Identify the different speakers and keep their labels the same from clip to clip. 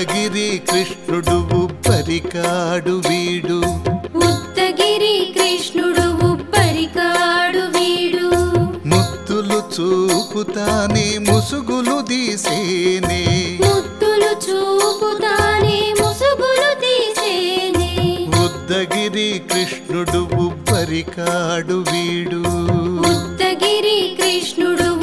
Speaker 1: ఉద్దగిరి కృష్ణుడు ఉబ్బరికాడు వీడు.
Speaker 2: ఉత్తగిరి కృష్ణుడు ఉబ్బరికాడు వీడు.
Speaker 1: ముత్తులు చూపుతానే ముసుగులు తీసేనే.
Speaker 2: ముత్తులు చూపుతానే ముసుగులు తీసేనే.
Speaker 1: ఉద్దగిరి కృష్ణుడు ఉబ్బరికాడు వీడు.
Speaker 2: ఉత్తగిరి కృష్ణుడు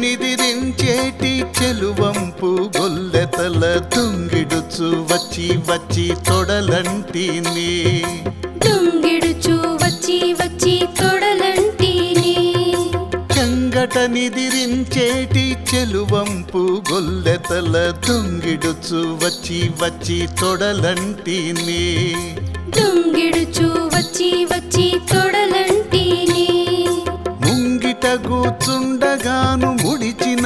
Speaker 1: నిదిరించేటి చెలువంపు గొల్లెతల తుంగిడుచు వచ్చి వచ్చి తొడలంటిని.
Speaker 2: తుంగిడుచు వచ్చి వచ్చి తొడలంటిని.
Speaker 1: చెంగట నిదిరించేటి చెలువంపు గొల్లెతల తుంగిడుచు వచ్చి వచ్చి తొడలంటిని.
Speaker 2: తుంగిడుచు వచ్చి వచ్చి తొడలంటిని.
Speaker 1: ముంగిట ముడిచిన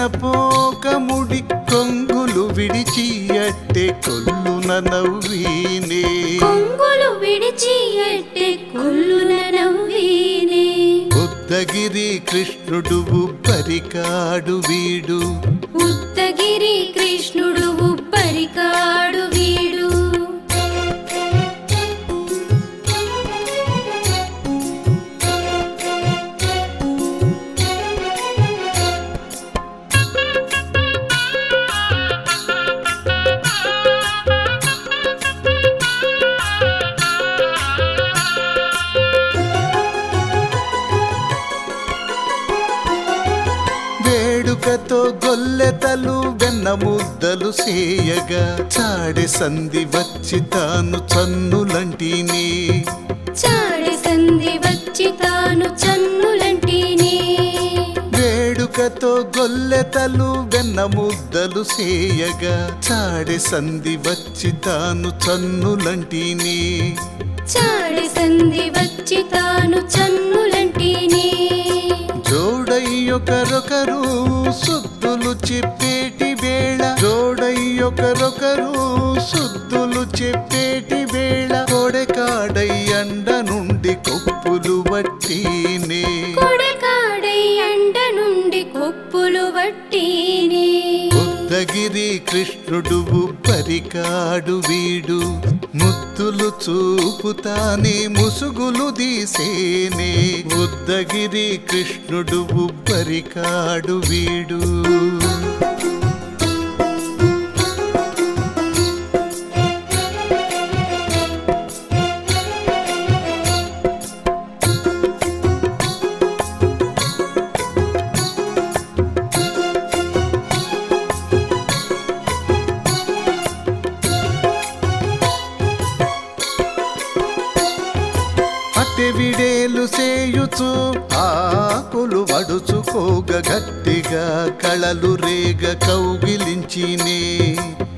Speaker 1: పోక ముడి కొంగులు విడిచి అట్టె కొల్లున నవ్వీనే.
Speaker 2: కొంగులు విడిచి ఎట్టె కొల్లున నవ్వీనే.
Speaker 1: బుద్ధగిరి కృష్ణుడు ఉబ్బరికాడు వీడు.
Speaker 2: ఉత్తగిరి కృష్ణుడు ఉబ్బరికాడు
Speaker 1: వేడుకతో గొల్లెతలు వెన్న ముద్దలు సేయగా చాడె సంధి వచ్చి తాను చన్నులంటిని.
Speaker 2: చాడె సంధి వచ్చి తాను చన్నులంటిని.
Speaker 1: వేడుకతో గొల్లెతలు వెన్న ముద్దలు సేయగా చాడె సంధి వచ్చి తాను చన్నులంటిని.
Speaker 2: చాడె సంధి వచ్చి తాను చన్నులంటిని.
Speaker 1: ఒకరొకరు సుద్దులు చెప్పేటి వేళ. జోడయ్యొకరొకరు సుద్దులు చెప్పేటి వేళ. కొడకాడై అండ నుండి కొప్పులు
Speaker 2: బట్టినే
Speaker 1: గిరి కృష్ణుడు పరికాడు వీడు. ముత్తులు చూపుతానే ముసుగులు దీసేనే బుద్ధగిరి కృష్ణుడు పరికాడు వీడు. అటెవిడేలు సేయుచు ఆకులు వడుచుకోగ గట్టిగా కళలు రేగ కౌగిలించినే.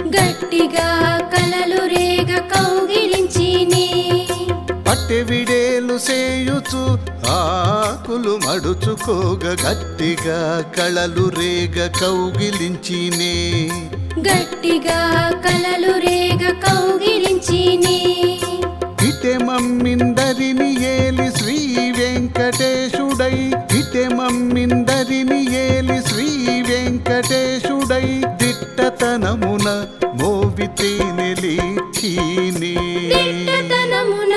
Speaker 2: గట్టిగా కలలు రేగ కౌగిలించిని.
Speaker 1: అటెవిడేలు సేయుచు ఆకులు మడుచుకోగ గట్టిగా కళలు రేగ కౌగిలించినే.
Speaker 2: గట్టిగా కలలు రేగ కౌగిలించిని.
Speaker 1: వెంకటేశుడై ఇటె మమ్మిందరిని ఏలి శ్రీ వెంకటేశుడై దిట్టతనమున మోవితే నెలిచీని.
Speaker 2: దిట్టతనమున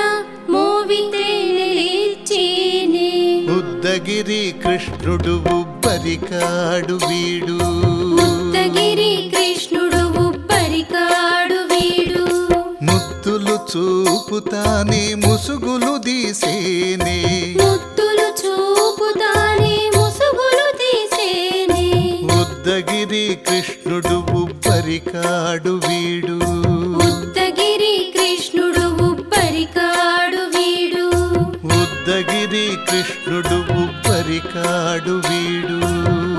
Speaker 2: మోవితే నిలిచిని.
Speaker 1: ఉద్దగిరి కృష్ణుడు ఉబ్బరికాడు వీడు.
Speaker 2: ముత్తగిరి కృష్ణుడు ఉబ్బరికాడు వీడు.
Speaker 1: ముత్తులు చూపుతానే ముసుగులు తీసేనే. ఉద్దగిరి కృష్ణుడు ఉబ్బరికాడు వీడు.
Speaker 2: ఉత్తగిరి కృష్ణుడు ఉబ్బరికాడు వీడు.
Speaker 1: ఉద్దగిరి కృష్ణుడు ఉబ్బరికాడు వీడు.
Speaker 2: ఉత్తగిరి